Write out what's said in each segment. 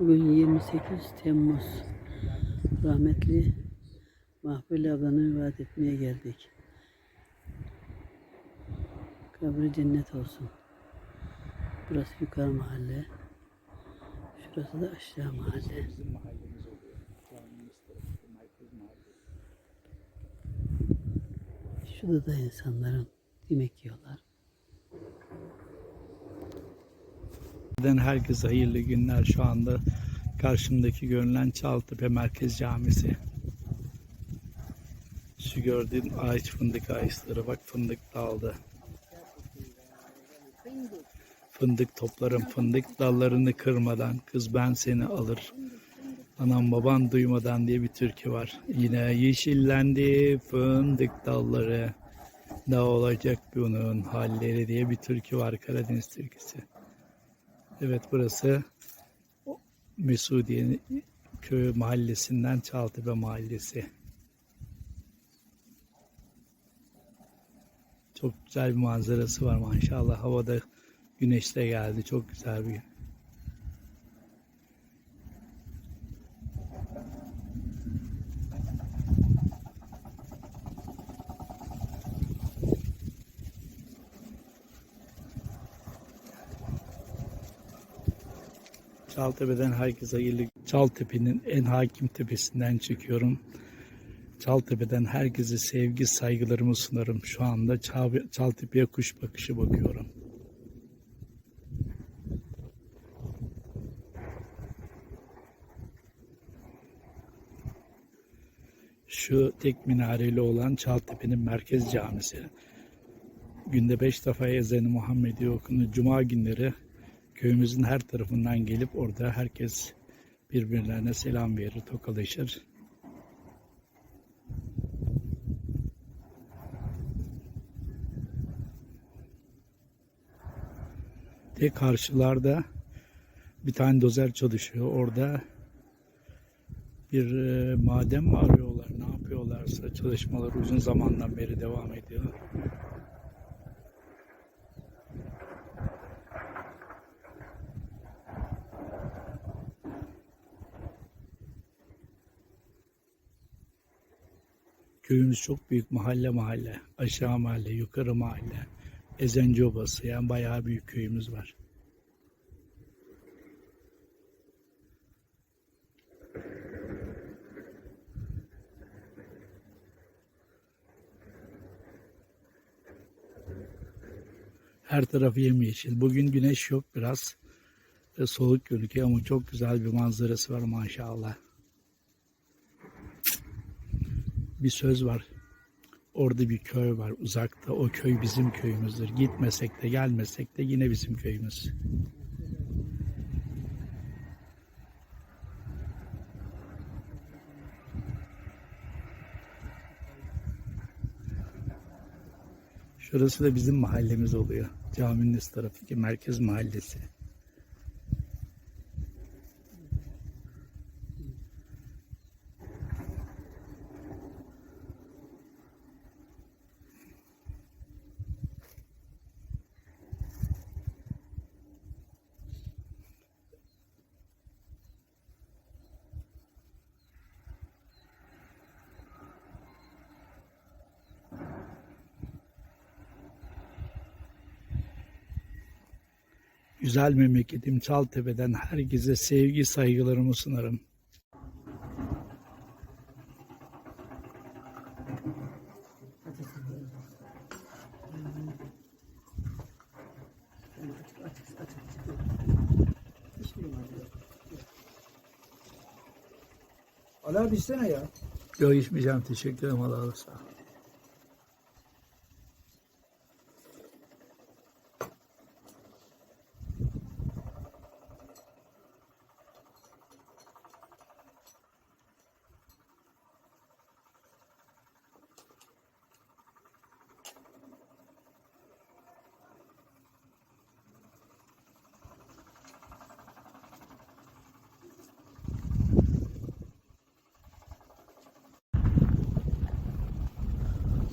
Bugün 28 Temmuz. Rahmetli Mahbule ablanı vaat etmeye geldik. Kabri cennet olsun. Burası yukarı mahalle. Şurası da aşağı mahalle. Şurada da insanların yemek yiyorlar. Ben herkese hayırlı günler şu anda karşımdaki görünen Çaltepe Merkez Camisi. Şu gördüğün ağaç fındık ağaçları bak fındık daldı. Fındık toplarım fındık dallarını kırmadan kız ben seni alır. Anam baban duymadan diye bir türkü var. Yine yeşillendi fındık dalları. Ne olacak bunun halleri diye bir türkü var Karadeniz türküsü. Evet burası Mesudiye köy mahallesinden Çaltepe mahallesi. Çok güzel bir manzarası var maşallah. Havada güneş de geldi. Çok güzel bir Çaltepe'den herkese hayırlı. Çaltepe'nin en hakim tepesinden çıkıyorum. Çaltepe'den herkese sevgi saygılarımı sunarım. Şu anda Çal- Çaltepe'ye kuş bakışı bakıyorum. Şu tek minareli olan Çaltepe'nin merkez camisi. Günde beş defa ezanı Muhammedi okunur. Cuma günleri köyümüzün her tarafından gelip orada herkes birbirlerine selam verir, tokalaşır. De karşılarda bir tane dozer çalışıyor. Orada bir e, maden mi arıyorlar, ne yapıyorlarsa çalışmalar uzun zamandan beri devam ediyor. Köyümüz çok büyük mahalle mahalle. Aşağı mahalle, yukarı mahalle. Ezenci Obası yani bayağı büyük köyümüz var. Her tarafı yemyeşil. Bugün güneş yok biraz. Soğuk gözüküyor ama çok güzel bir manzarası var maşallah. Bir söz var. Orada bir köy var uzakta. O köy bizim köyümüzdür. Gitmesek de gelmesek de yine bizim köyümüz. Şurası da bizim mahallemiz oluyor. Caminin üst tarafındaki merkez mahallesi. Güzel memleketim Çaltepe'den herkese sevgi saygılarımı sunarım. Ali abi ya. Yok içmeyeceğim. Teşekkür ederim. Allah razı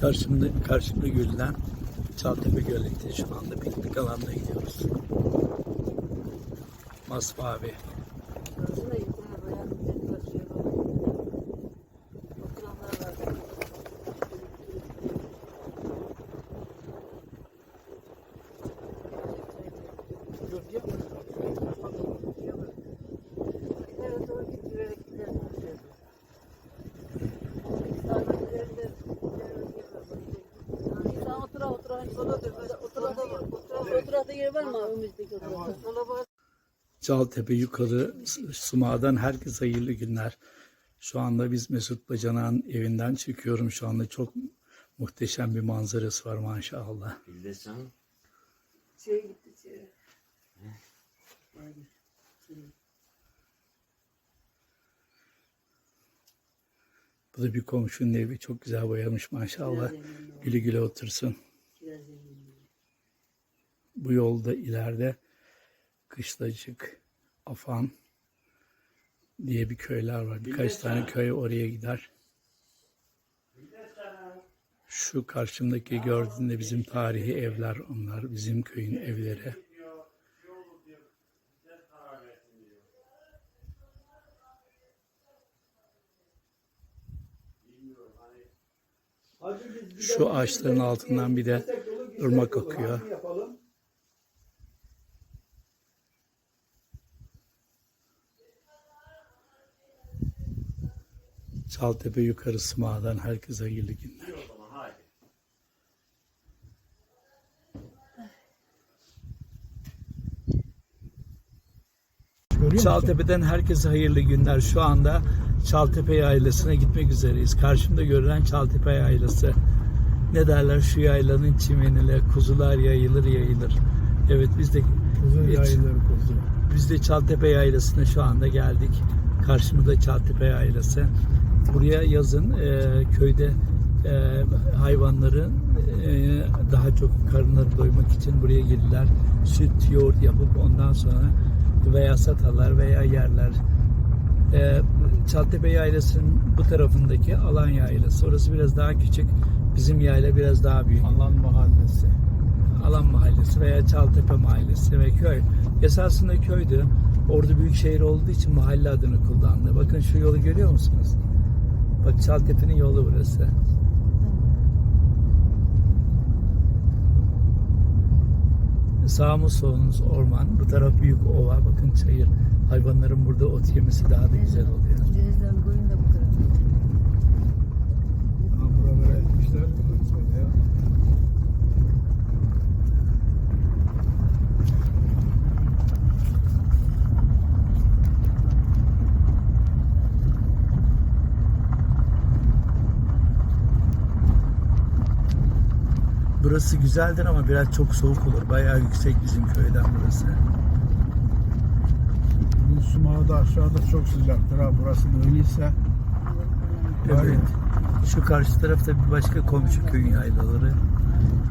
Karşımda, karşımda görülen Çaltepe Göleti şu anda piknik alanına gidiyoruz. Masmavi. Burası da yukarı bayağı bir basıyor. Oturanlar var. Evet, doğru gidiyor, gidiyor. Sağdakilerinde İnsan otura otura sola otura otura otura yer var mı önümüzdeki otura? Sola bak. Çaltepe yukarı Sıma'dan herkese hayırlı günler. Şu anda biz Mesut Bacanak'ın evinden çıkıyorum. Şu anda çok muhteşem bir manzarası var maşallah. Güldesen Şey gitti şey. Bu da bir komşunun evi. Çok güzel boyamış maşallah. Güle güle otursun. Bu yolda ileride Kışlacık, Afan diye bir köyler var. Birkaç tane köy oraya gider. Şu karşımdaki gördüğünde bizim tarihi evler onlar. Bizim köyün evleri. Şu ağaçların altından bir de ırmak akıyor. Çaltepe yukarı Sıma'dan herkese hayırlı günler. Çaltepe'den herkese hayırlı günler. Şu anda Çaltepe Yaylası'na gitmek üzereyiz. Karşımda görülen Çaltepe Yaylası. Ne derler şu yaylanın çimeniyle kuzular yayılır yayılır. Evet biz de Geç. biz de Çaltepe Yaylası'na şu anda geldik. Karşımda Çaltepe Yaylası. Buraya yazın e, köyde e, hayvanların e, daha çok karınları doymak için buraya gelirler. Süt, yoğurt yapıp ondan sonra veya satarlar veya yerler. E, Çaltepe Yaylası'nın bu tarafındaki Alan Yaylası. Orası biraz daha küçük. Bizim yayla biraz daha büyük. Alan Mahallesi. Alan Mahallesi veya Çaltepe Mahallesi ve köy. Esasında köydü. Ordu büyük şehir olduğu için mahalle adını kullandı. Bakın şu yolu görüyor musunuz? Çaltepe'nin yolu burası. Sağımız solumuz orman. Bu taraf büyük ova. Bakın çayır. Hayvanların burada ot yemesi daha da güzel oluyor. Denizden koyun da bu tarafa. Ha, buralara etmişler. Ya. Burası güzeldir ama biraz çok soğuk olur. Bayağı yüksek bizim köyden burası. Bu Sumağ'da aşağıda çok sıcaktır ha. Burası da öyleyse. Evet. Şu karşı tarafta bir başka komşu köyün yaylaları.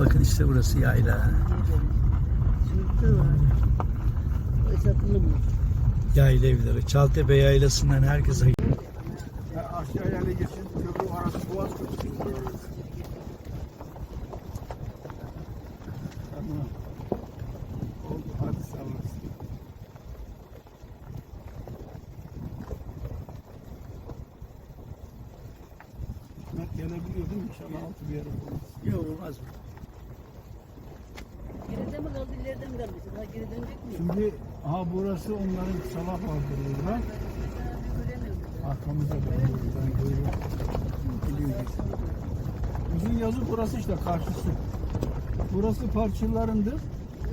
Bakın işte burası yayla. Yayla evleri. Çaltepe yaylasından herkese Ya aşağıya ne geçin? Köprü arası Boğaz Köprüsü. Buluruz. Yok olmaz mı? Geride mi kaldı, ileride mi kaldı? Ha geri dönecek mi? Şimdi ha burası onların salak vardır burada. Buradan görüyor. Geliyor işte. Uzun yazı burası işte karşısı. Burası parçalarındır.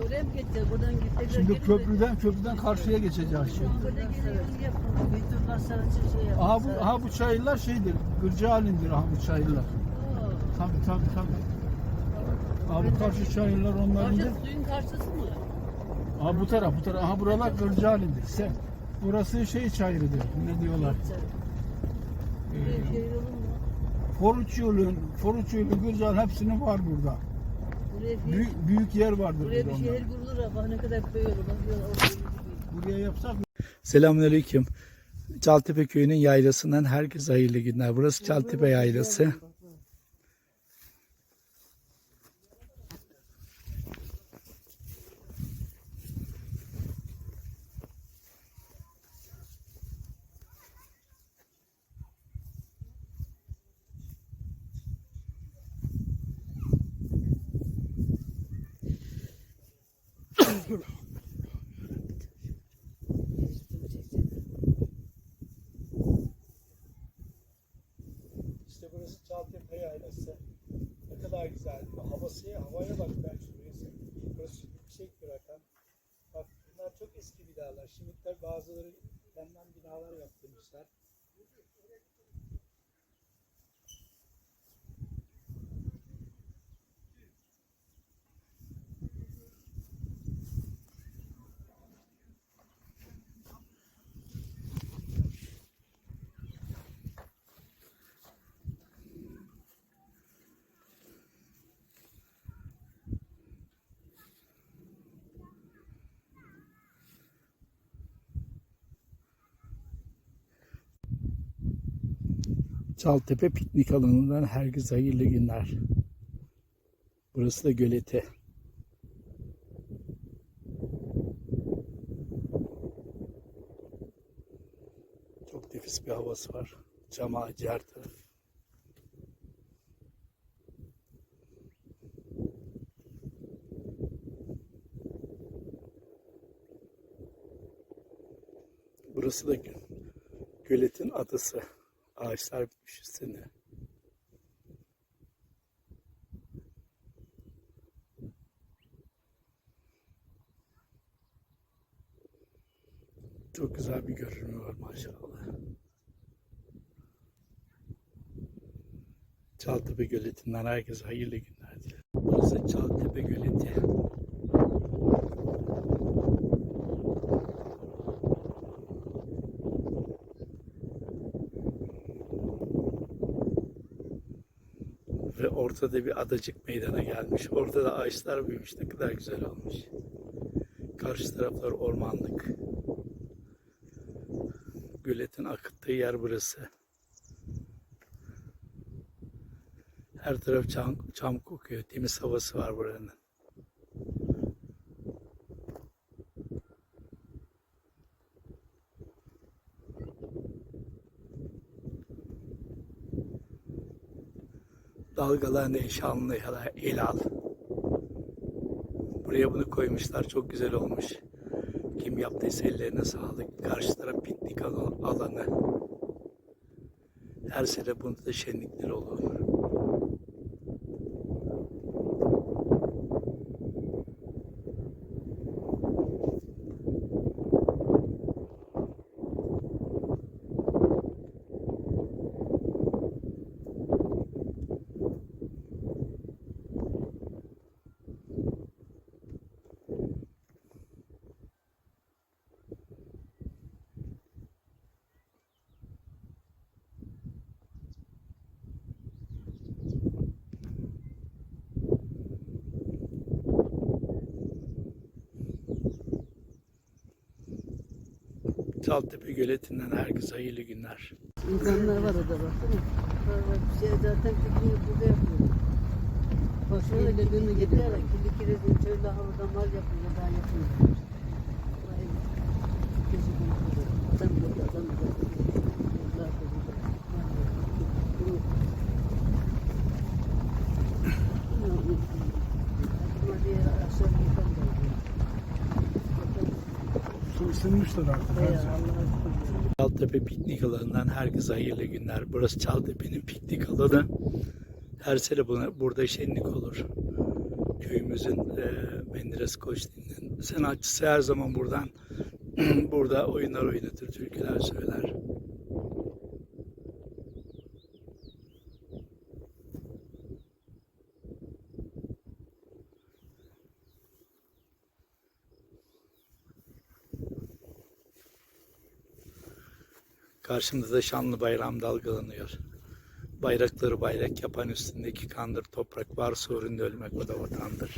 Oraya mı geçeceğiz? Buradan gidecek. Şimdi köprüden köprüden karşıya geçeceğiz şimdi. Böyle basarız şey yapalım. Aha bu, aha bu çayırlar şeydir. Gırcı halindir aha bu çayırlar. Tabi tabi tabi. Aha bu karşı çayırlar onlarındır. Karşı suyun karşısı mı? Aha bu taraf bu taraf. Aha buralar gırcı halindir. Sen. Burası şey çayırıdır. Ne diyorlar? Mu? Foruç yolun, Foruç yolun, Gırcı hepsinin var burada. Buraya Büyük, büyük yer vardır buraya burada bir onların. şehir kurulur ha. Bak ne kadar köy olur. Bak yol orada. Buraya yapsak Selamünaleyküm. Çaltepe köyünün yaylasından herkese hayırlı günler. Burası Çaltepe yaylası. İşte burası Çaltepe Yaylası. Ne kadar güzel. Havası, havaya bak ben şuraya. Burası yüksek bir rakam. Bak bunlar çok eski binalar. Şimdi tabii bazıları benden binalar yaptırmışlar. Çaltepe piknik alanından herkese hayırlı günler. Burası da göleti. Çok nefis bir havası var. Çam ağacı her taraf. Burası da gö- göletin adası. Ağaçlar bitmiş üstünde. Çok güzel bir görünümü var maşallah. Çaltepe Göleti'nden herkese hayırlı günler dilerim. Burası Çaltepe Göleti. Ve ortada bir adacık meydana gelmiş. Orada da ağaçlar büyümüş. Ne kadar güzel olmuş. Karşı taraflar ormanlık. Göletin akıttığı yer burası. Her taraf çam, çam kokuyor. Temiz havası var buranın. Dalgalar ne şanlı el al. Buraya bunu koymuşlar. Çok güzel olmuş. Kim yaptıysa ellerine sağlık. Karşı taraf piknik alan- alanı. Her sene bunda da şenlikler olur. Çaltepe Göleti'nden herkese hayırlı günler. İnsanlar var orada baksana. Var bir şey zaten pikniği burada yapıyor. Bak şöyle birbirini gidiyorlar. Kirli kirli şöyle havadan mal yapıyor. Daha yapıyor. Isınmıştır artık. Çaltepe piknik alanından herkese hayırlı günler. Burası Çaltepe'nin piknik alanı. Her sene buna, burada şenlik olur. Köyümüzün e, Menderes Koçlin'in sanatçısı her zaman buradan burada oyunlar oynatır, türküler söyler. Karşımızda da şanlı bayram dalgalanıyor. Bayrakları bayrak yapan üstündeki kandır toprak varsa uğrunda ölmek o da vatandır.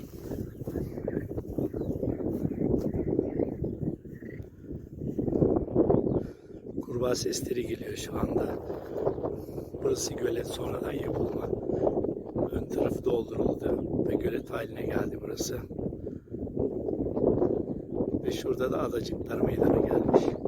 Kurbağa sesleri geliyor şu anda. Burası gölet sonradan yapılma. Ön tarafı dolduruldu ve gölet haline geldi burası. Ve şurada da adacıklar meydana gelmiş.